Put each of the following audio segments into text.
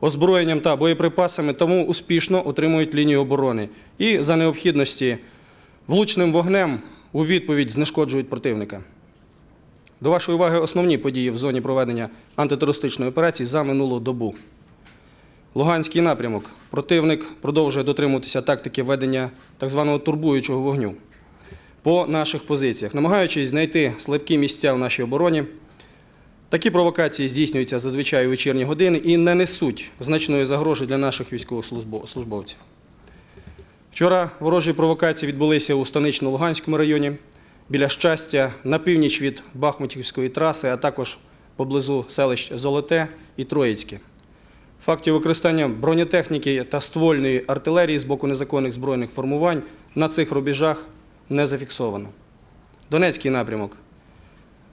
озброєнням та боєприпасами, тому успішно утримують лінію оборони і за необхідності влучним вогнем у відповідь знешкоджують противника. До вашої уваги основні події в зоні проведення антитерористичної операції за минулу добу. Луганський напрямок. Противник продовжує дотримуватися тактики ведення так званого турбуючого вогню по наших позиціях, намагаючись знайти слабкі місця в нашій обороні. Такі провокації здійснюються зазвичай у вечірні години і не несуть значної загрози для наших військовослужбовців. Вчора ворожі провокації відбулися у станично-Луганському районі, біля щастя, на північ від Бахмутівської траси, а також поблизу селищ Золоте і Троїцьке. Фактів використання бронетехніки та ствольної артилерії з боку незаконних збройних формувань на цих рубежах не зафіксовано. Донецький напрямок.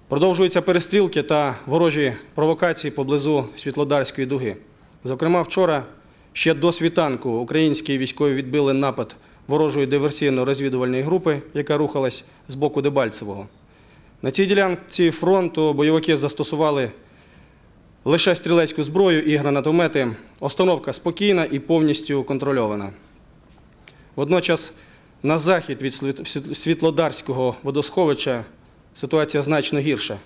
Продовжуються перестрілки та ворожі провокації поблизу Світлодарської дуги. Зокрема, вчора ще до світанку українські військові відбили напад ворожої диверсійно-розвідувальної групи, яка рухалась з боку Дебальцевого. На цій ділянці фронту бойовики застосували лише стрілецьку зброю і гранатомети. Остановка спокійна і повністю контрольована. Водночас на захід від Світлодарського водосховища ситуація значно гірша.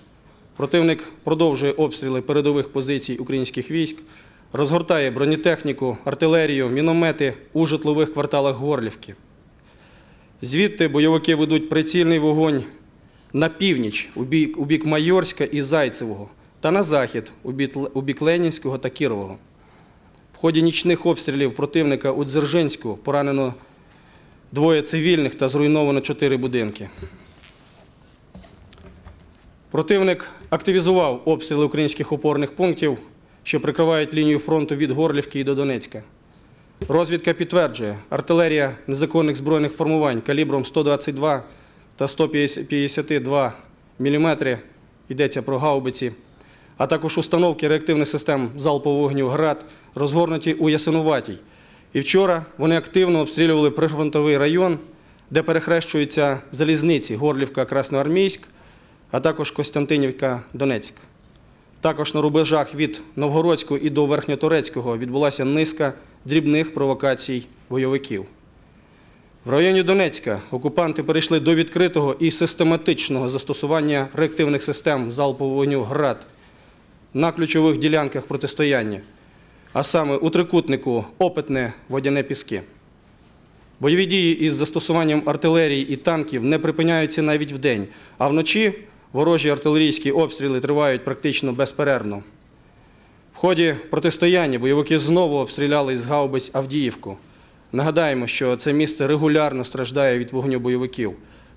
Противник продовжує обстріли передових позицій українських військ, розгортає бронетехніку, артилерію, міномети у житлових кварталах Горлівки. Звідти бойовики ведуть прицільний вогонь на північ у бік, у бік Майорська і Зайцевого та на захід у бік, у бік Ленінського та Кірового. В ході нічних обстрілів противника у Дзержинську поранено двоє цивільних та зруйновано чотири будинки. Противник активізував обстріли українських опорних пунктів, що прикривають лінію фронту від Горлівки і до Донецька. Розвідка підтверджує, артилерія незаконних збройних формувань калібром 122 та 152 мм, йдеться про гаубиці, а також установки реактивних систем залпового вогню ГРАД розгорнуті у Ясинуватій. І вчора вони активно обстрілювали прифронтовий район, де перехрещуються залізниці Горлівка, Красноармійськ, а також Костянтинівка, Донецьк. Також на рубежах від Новгородського і до Верхньоторецького відбулася низка дрібних провокацій бойовиків. В районі Донецька окупанти перейшли до відкритого і систематичного застосування реактивних систем залпового вогню ГРАД на ключових ділянках протистояння, а саме у трикутнику Опитне Водяне Піски. Бойові дії із застосуванням артилерії і танків не припиняються навіть вдень, а вночі ворожі артилерійські обстріли тривають практично безперервно. В ході протистояння бойовики знову обстріляли з гаубиць Авдіївку. Нагадаємо, що це місце регулярно страждає від вогню бойовиків.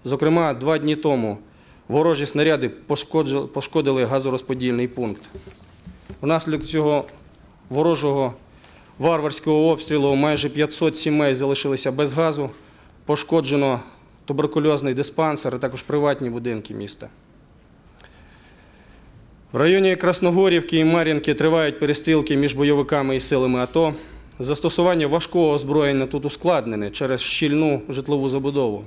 Зокрема, два дні тому ворожі снаряди пошкодили газорозподільний пункт. Внаслідок цього ворожого варварського обстрілу майже 500 сімей залишилися без газу, пошкоджено туберкульозний диспансер, а також приватні будинки міста. В районі Красногорівки і Мар'їнки тривають перестрілки між бойовиками і силами АТО. Застосування важкого озброєння тут ускладнене через щільну житлову забудову.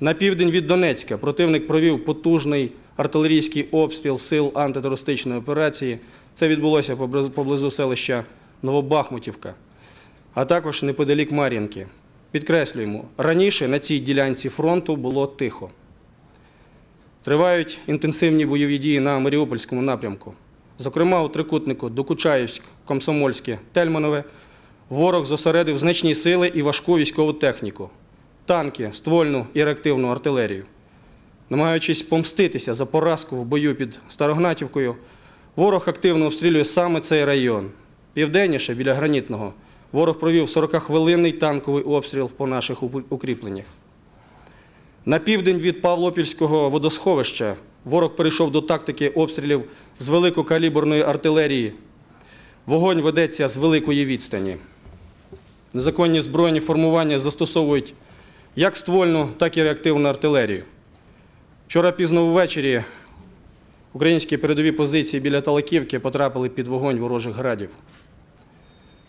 На південь від Донецька противник провів потужний артилерійський обстріл сил антитерористичної операції. Це відбулося поблизу- селища Новобахмутівка, а також неподалік Мар'їнки. Підкреслюємо, раніше на цій ділянці фронту було тихо. Тривають інтенсивні бойові дії на Маріупольському напрямку. Зокрема, у трикутнику Докучаївськ, Комсомольське, Тельманове ворог зосередив значні сили і важку військову техніку, танки, ствольну і реактивну артилерію. Намагаючись помститися за поразку в бою під Старогнатівкою, ворог активно обстрілює саме цей район. Південніше, біля Гранітного, ворог провів 40-хвилинний танковий обстріл по наших укріпленнях. На південь від Павлопільського водосховища ворог перейшов до тактики обстрілів з великокаліберної артилерії. Вогонь ведеться з великої відстані. Незаконні збройні формування застосовують як ствольну, так і реактивну артилерію. Вчора пізно ввечері українські передові позиції біля Талаківки потрапили під вогонь ворожих градів.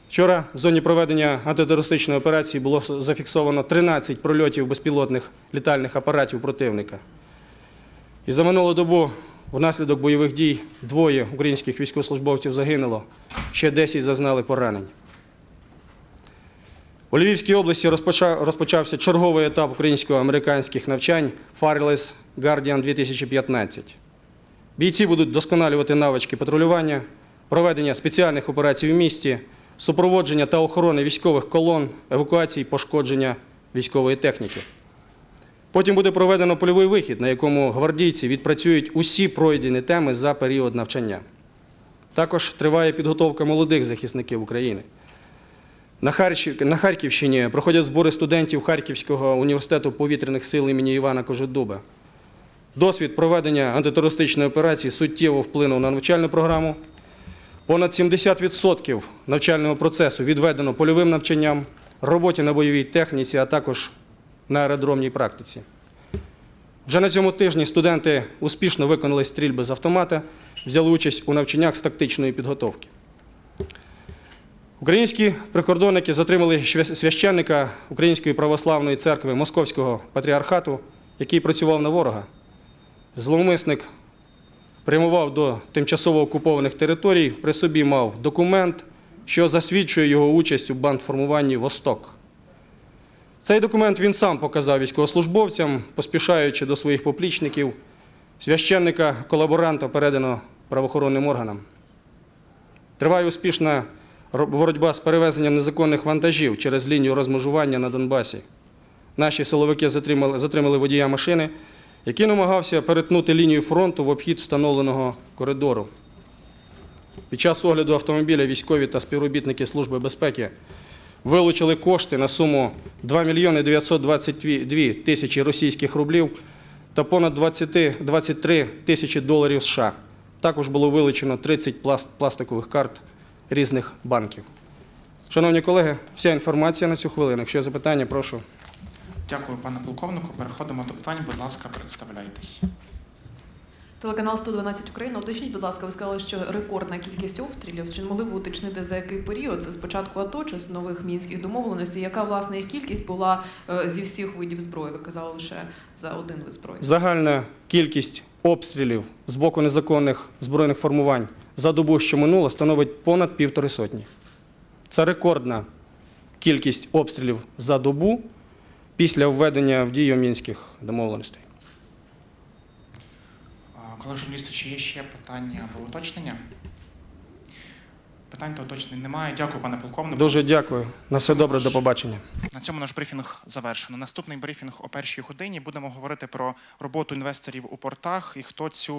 Вчора в зоні проведення антитерористичної операції було зафіксовано 13 прольотів безпілотних літальних апаратів противника. І за минулу добу Внаслідок бойових дій двоє українських військовослужбовців загинуло, ще 10 зазнали поранень. У Львівській області розпочався черговий етап українсько-американських навчань Fireless Guardian 2015. Бійці будуть досконалювати навички патрулювання, проведення спеціальних операцій в місті, супроводження та охорони військових колон, евакуації, пошкодження військової техніки. Потім буде проведено польовий вихід, на якому гвардійці відпрацюють усі пройдені теми за період навчання. Також триває підготовка молодих захисників України. На, Харківщині проходять збори студентів Харківського університету повітряних сил імені Івана Кожедуба. Досвід проведення антитерористичної операції суттєво вплинув на навчальну програму. Понад 70% навчального процесу відведено польовим навчанням, роботі на бойовій техніці, а також на аеродромній практиці. Вже на цьому тижні студенти успішно виконали стрільби з автомата, взяли участь у навчаннях з тактичної підготовки. Українські прикордонники затримали священника Української православної церкви Московського патріархату, який працював на ворога. Зловмисник прямував до тимчасово окупованих територій, при собі мав документ, що засвідчує його участь у бандформуванні «Восток». Цей документ він сам показав військовослужбовцям, поспішаючи до своїх поплічників. Священника колаборанта передано правоохоронним органам. Триває успішна боротьба з перевезенням незаконних вантажів через лінію розмежування на Донбасі. Наші силовики затримали, затримали водія машини, який намагався перетнути лінію фронту в обхід встановленого коридору. Під час огляду автомобіля військові та співробітники Служби безпеки вилучили кошти на суму 2 мільйони 922 тисячі російських рублів та понад 20, 23 тисячі доларів США. Також було вилучено 30 пласт- пластикових карт різних банків. Шановні колеги, вся інформація на цю хвилину. Якщо є запитання, прошу. Дякую, пане полковнику. Переходимо до питань. Будь ласка, представляйтесь. Телеканал 112 Україна. Уточніть, будь ласка, ви сказали, що рекордна кількість обстрілів. Чи могли б уточнити за який період? Це з початку АТО чи з нових мінських домовленостей? Яка власне їх кількість була е, зі всіх видів зброї? Ви казали лише за один вид зброї. Загальна кількість обстрілів з боку незаконних збройних формувань за добу, що минуло, становить понад півтори сотні. Це рекордна кількість обстрілів за добу після введення в дію мінських домовленостей. А, Колеги журналісти, чи є ще питання або уточнення? Питань та уточнень немає. Дякую, пане полковнику. Дуже дякую. На все добре, до побачення. На цьому наш брифінг завершено. Наступний брифінг о першій годині будемо говорити про роботу інвесторів у портах і хто цю